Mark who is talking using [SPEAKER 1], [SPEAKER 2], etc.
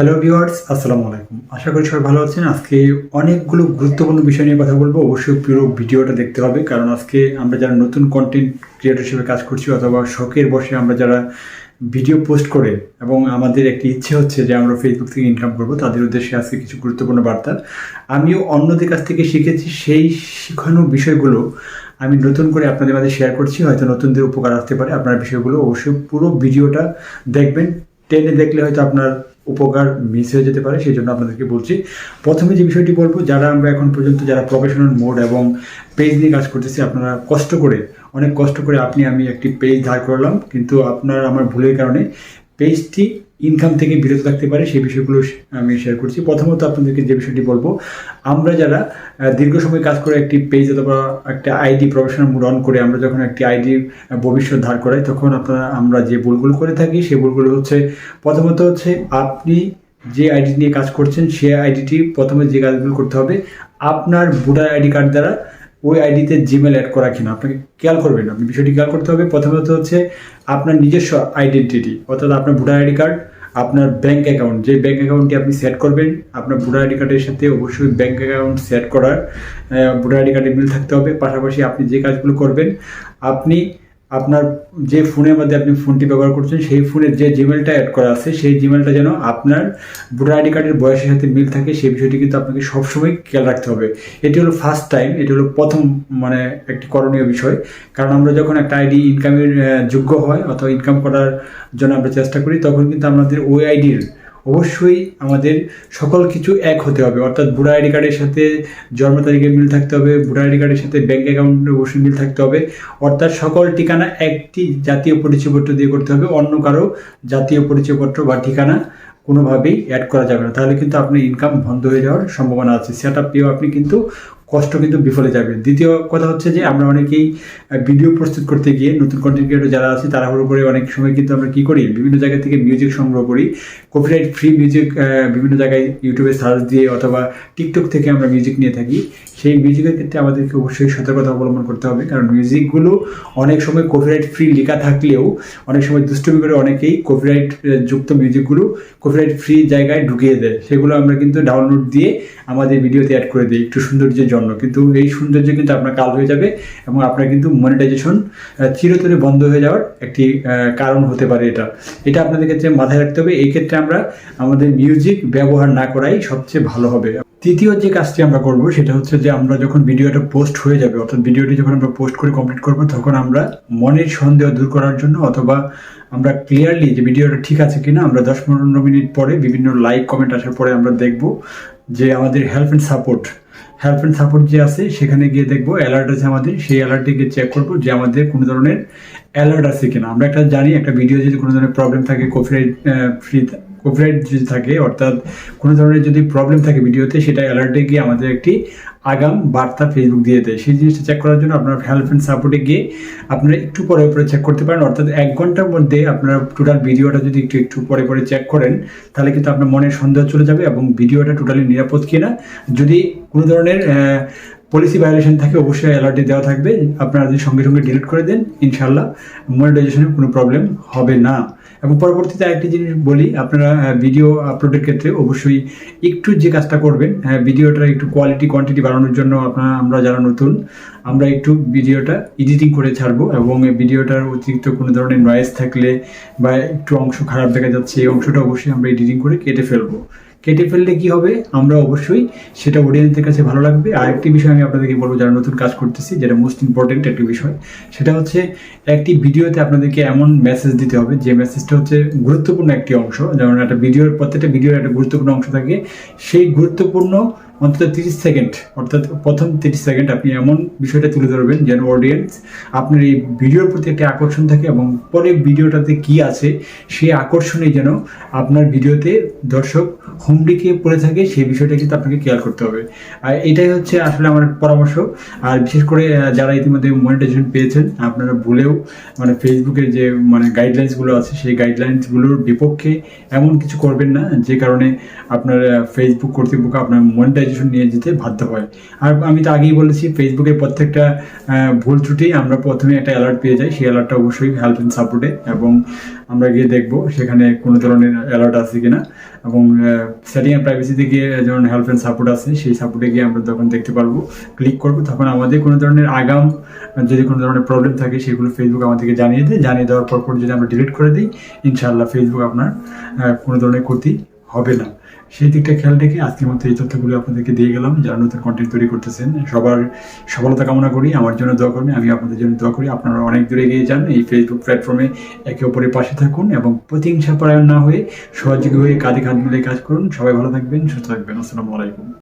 [SPEAKER 1] Hello viewers আসসালামু আলাইকুম। আশা করি সবাই ভালো আছেন। আজকে অনেকগুলো গুরুত্বপূর্ণ বিষয় নিয়ে কথা বলব। অবশ্যই পুরো ভিডিওটা দেখতে হবে, কারণ আজকে আমরা যারা নতুন কন্টেন্ট ক্রিয়েটর হিসেবে কাজ করছি অথবা শখের বসে আমরা যারা ভিডিও পোস্ট করে এবং আমাদের একটি ইচ্ছে হচ্ছে যে আমরা ফেসবুক থেকে ইনকাম করব, তাদের উদ্দেশ্যে আজকে কিছু গুরুত্বপূর্ণ বার্তা। আমিও অন্যদের কাছ থেকে শিখেছি, সেই শিখানো বিষয়গুলো আমি নতুন করে আপনাদের মাঝে শেয়ার করছি। হয়তো নতুনদের উপকার আসতে পারে। আপনার বিষয়গুলো অবশ্যই পুরো ভিডিওটা দেখবেন। টেনে দেখলে হয়তো আপনার উপকার মিস হয়ে যেতে পারে, সেই জন্য আপনাদেরকে বলছি। প্রথমে যে বিষয়টি বলব, যারা আমরা এখন পর্যন্ত যারা প্রফেশনাল মোড এবং পেজ নিয়ে কাজ করতেছি, আপনারা কষ্ট করে, অনেক কষ্ট করে আপনি, আমি একটি পেজ ধার করলাম। কিন্তু আপনার, আমার ভুলের কারণে পেজটি ইনকাম থেকে বিরত থাকতে পারে, সেই বিষয়গুলো আমি শেয়ার করছি। প্রথমত আপনাদেরকে যে বিষয়টি বলব, আমরা যারা দীর্ঘ সময় কাজ করে একটি পেজ অথবা একটা আইডি প্রফেশনাল মুড করে আমরা যখন একটি আইডি ভবিষ্যৎ ধার করাই, তখন আপনারা, আমরা যে ভুলগুলো করে থাকি, সেই ভুলগুলো হচ্ছে, প্রথমত হচ্ছে আপনি যে আইডি নিয়ে কাজ করছেন সেই আইডিটি প্রথমে যে কাজগুলো করতে হবে, আপনার ভোটার আইডি কার্ড দ্বারা ওই আইডিতে জিমেল অ্যাড করা কিনা, আপনাকে খেয়াল করবেন, আপনি বিষয়টি খেয়াল করতে হবে। প্রথমত হচ্ছে আপনার নিজস্ব আইডেন্টিটি অর্থাৎ আপনার ভোটার আইডি কার্ড, আপনার ব্যাংক অ্যাকাউন্ট যে ব্যাংক অ্যাকাউন্টটি আপনি সেট করবেন, আপনার ভোটার আইডি কার্ডের সাথে অবশ্যই ব্যাংক অ্যাকাউন্ট সেট করার ভোটার আইডি কার্ডে মিল থাকতে হবে। পাশাপাশি আপনি যে কাজগুলো করবেন, আপনি আপনার যে ফোনের মধ্যে আপনি ফোনটি ব্যবহার করছেন, সেই ফোনের যে জিমেলটা অ্যাড করা আছে, সেই জিমেলটা যেন আপনার ভোটার আইডি কার্ডের বয়সের সাথে মিল থাকে, সেই বিষয়টি কিন্তু আপনাকে সবসময় খেয়াল রাখতে হবে। এটি হলো ফার্স্ট টাইম এটি হলো প্রথম মানে একটি করণীয় বিষয়। কারণ আমরা যখন একটা আইডি ইনকামের যোগ্য হয় অথবা ইনকাম করার জন্য আমরা চেষ্টা করি, তখন কিন্তু আমাদের ওই আইডির অবশ্যই আমাদের সকল কিছু এক হতে হবে। অর্থাৎ ভোটার আইডি কার্ডের সাথে জন্ম তারিখে মিল থাকতে হবে, ভোটার আইডি কার্ডের সাথে ব্যাঙ্ক অ্যাকাউন্টের অবশ্যই মিল থাকতে হবে। অর্থাৎ সকল ঠিকানা একটি জাতীয় পরিচয়পত্র দিয়ে করতে হবে, অন্য কারও জাতীয় পরিচয়পত্র বা ঠিকানা কোনোভাবেই অ্যাড করা যাবে না। তাহলে কিন্তু আপনার ইনকাম বন্ধ হয়ে যাওয়ার সম্ভাবনা আছে। সেট পেয়েও আপনি কিন্তু কষ্ট কিন্তু বিফলে যাবে। দ্বিতীয় কথা হচ্ছে যে, আমরা অনেকেই ভিডিও প্রস্তুত করতে গিয়ে নতুন কন্টেন্ট ক্রিয়েটর যারা আছে তাড়াহুড়ো করে অনেক সময় কিন্তু আমরা কি করি, বিভিন্ন জায়গা থেকে মিউজিক সংগ্রহ করি। কপিরাইট ফ্রি মিউজিক বিভিন্ন জায়গায় ইউটিউবে সার্চ দিয়ে অথবা টিকটক থেকে আমরা মিউজিক নিয়ে থাকি। সেই মিউজিকের ক্ষেত্রে আমাদেরকে অবশ্যই সতর্কতা অবলম্বন করতে হবে। কারণ মিউজিকগুলো অনেক সময় কপিরাইট ফ্রি লেখা থাকলেও, অনেক সময় দুষ্টমি করে অনেকেই কপিরাইট যুক্ত মিউজিকগুলো কপিরাইট ফ্রি জায়গায় ঢুকিয়ে দেয়। সেগুলো আমরা কিন্তু ডাউনলোড দিয়ে আমাদের ভিডিওতে অ্যাড করে দিই। একটু সৌন্দর্যের জন্য। কিন্তু এই সৌন্দর্য কিন্তু আপনার কাল হয়ে যাবে এবং আপনার কিন্তু মনিটাইজেশন চিরতরে বন্ধ হয়ে যাওয়ার একটি কারণ হতে পারে এটা। এটা আপনাদের ক্ষেত্রে মাথায় রাখতে হবে। এই ক্ষেত্রে আমরা আমাদের মিউজিক ব্যবহার না করাই সবচেয়ে ভালো হবে। তৃতীয় যে কাজটি আমরা করব সেটা হচ্ছে যে আমরা যখন ভিডিওটা পোস্ট হয়ে যাবে, অর্থাৎ ভিডিওটি যখন আমরা পোস্ট করে কমপ্লিট করব, তখন আমরা মনের সন্দেহ দূর করার জন্য অথবা আমরা ক্লিয়ারলি যে ভিডিওটা ঠিক আছে কিনা, আমরা দশ পনেরো মিনিট পরে বিভিন্ন লাইক কমেন্ট আসার পরে আমরা দেখব যে আমাদের help and support help and support যে আছে, সেখানে গিয়ে দেখব অ্যালার্ট আছে আমাদের, সেই অ্যালার্টে গিয়ে চেক করব যে আমাদের কোনো ধরনের অ্যালার্ট আছে কিনা। আমরা একটা জানি, একটা ভিডিও যদি কোনো ধরনের প্রবলেম থাকে কপিরাইট ফ্রি কপিরাইট যদি থাকে, অর্থাৎ কোনো ধরনের যদি প্রবলেম থাকে ভিডিওতে সেটা অ্যালার্টে গিয়ে আমাদের একটি আগাম বার্তা ফেসবুক দিয়ে দেয়। সেই জিনিসটা চেক করার জন্য আপনার হেল্প অ্যান্ড সাপোর্টে গিয়ে আপনারা একটু পরে পরে চেক করতে পারেন। অর্থাৎ এক ঘণ্টার মধ্যে আপনারা টোটাল ভিডিওটা যদি একটু একটু পরে পরে চেক করেন, তাহলে কিন্তু আপনার মনের সন্দেহ চলে যাবে এবং ভিডিওটা টোটালি নিরাপদ কিনা। যদি কোনো ধরনের পলিসি ভায়োলেশন থাকে, অবশ্যই অ্যালার্টে দেওয়া থাকবে। আপনারা যদি সঙ্গে সঙ্গে ডিলিট করে দেন ইনশাল্লাহ মনিটাইজেশনের কোনো প্রবলেম হবে না। এবং পরবর্তীতে আরেকটি জিনিস বলি, আপনারা ভিডিও আপলোডের ক্ষেত্রে অবশ্যই একটু যে কাজটা করবেন ভিডিওটার একটু কোয়ালিটি কোয়ান্টিটি বাড়ানোর জন্য আপনারা, আমরা যারা নতুন, আমরা একটু ভিডিওটা এডিটিং করে ছাড়বো এবং এই ভিডিওটার অতিরিক্ত কোনো ধরনের নয়েজ থাকলে বা একটু অংশ খারাপ দেখা যাচ্ছে, এই অংশটা অবশ্যই আমরা এডিটিং করে কেটে ফেলব। কেটে ফেললে কি হবে? আমরা অবশ্যই সেটা অডিয়েন্সের কাছে ভালো লাগবে। আর একটি বিষয় আমি আপনাদেরকে বলব, যারা নতুন কাজ করতেছি, যেটা মোস্ট ইম্পর্টেন্ট একটি বিষয়, সেটা হচ্ছে একটি ভিডিওতে আপনাদেরকে এমন মেসেজ দিতে হবে, যে মেসেজটা হচ্ছে গুরুত্বপূর্ণ একটি অংশ। যেমন একটা ভিডিওর প্রত্যেকটা ভিডিওর একটা গুরুত্বপূর্ণ অংশ থাকে। সেই গুরুত্বপূর্ণ অন্তত তিরিশ সেকেন্ড, অর্থাৎ প্রথম তিরিশ সেকেন্ড আপনি এমন বিষয়টা তুলে ধরবেন যেন অডিয়েন্স আপনার এই ভিডিওর প্রতি একটা আকর্ষণ থাকে এবং পরে ভিডিওটাতে কি আছে, সেই আকর্ষণেই যেন আপনার ভিডিওতে দর্শক হুমড়িকে পড়ে থাকে, সেই বিষয়টা কিন্তু আপনাকে খেয়াল করতে হবে। আর এটাই হচ্ছে আসলে আমার পরামর্শ। আর বিশেষ করে যারা ইতিমধ্যে মনিটাইজেশন পেয়েছেন, আপনারা ভুলেও মানে ফেসবুকের যে মানে গাইডলাইন্সগুলো আছে, সেই গাইডলাইন্সগুলোর বিপক্ষে এমন কিছু করবেন না, যে কারণে আপনার ফেসবুক কর্তৃপক্ষ আপনার মনিটাইজেশন মনিটাইজেশন নিয়ে যেতে বাধ্য হয়। আর আমি তো আগেই বলেছি ফেসবুকের প্রত্যেকটা ভুল ত্রুটি আমরা প্রথমে একটা অ্যালার্ট পেয়ে যাই। সেই অ্যালার্টটা অবশ্যই হেল্প অ্যান্ড সাপোর্টে এবং আমরা গিয়ে দেখব সেখানে কোনো ধরনের অ্যালার্ট আছে কিনা। এবং সেটিং অ্যান্ড প্রাইভেসিতে গিয়ে যেমন হেল্প অ্যান্ড সাপোর্ট আছে, সেই সাপোর্টে গিয়ে আমরা তখন দেখতে পারব ক্লিক করব, তখন আমাদের কোনো ধরনের আগাম, যদি কোনো ধরনের প্রবলেম থাকে, সেগুলো ফেসবুক আমাদেরকে জানিয়ে দেয়। জানিয়ে দেওয়ার পর পর যদি আমরা ডিলিট করে দিই, ইনশাআল্লাহ ফেসবুক আপনার কোনো ধরনের ক্ষতি হবে না। সেই দিকটা খেয়াল রেখে আজকের মতো এই তথ্যগুলো আপনাদেরকে দিয়ে গেলাম। যারা নতুন কন্টেন্ট তৈরি করতেছেন, সবার সফলতা কামনা করি, আমার জন্য দোয়া করবেন, আমি আপনাদের জন্য দোয়া করি। আপনারা অনেক দূরে এগিয়ে যান এই ফেসবুক প্ল্যাটফর্মে একে অপরের পাশে থাকুন এবং প্রতিহিংসা পরায়ণ না হয়ে সহযোগী হয়ে কাঁধে কাঁধ মিলে কাজ করুন। সবাই ভালো থাকবেন, সুস্থ থাকবেন। আসসালামু আলাইকুম।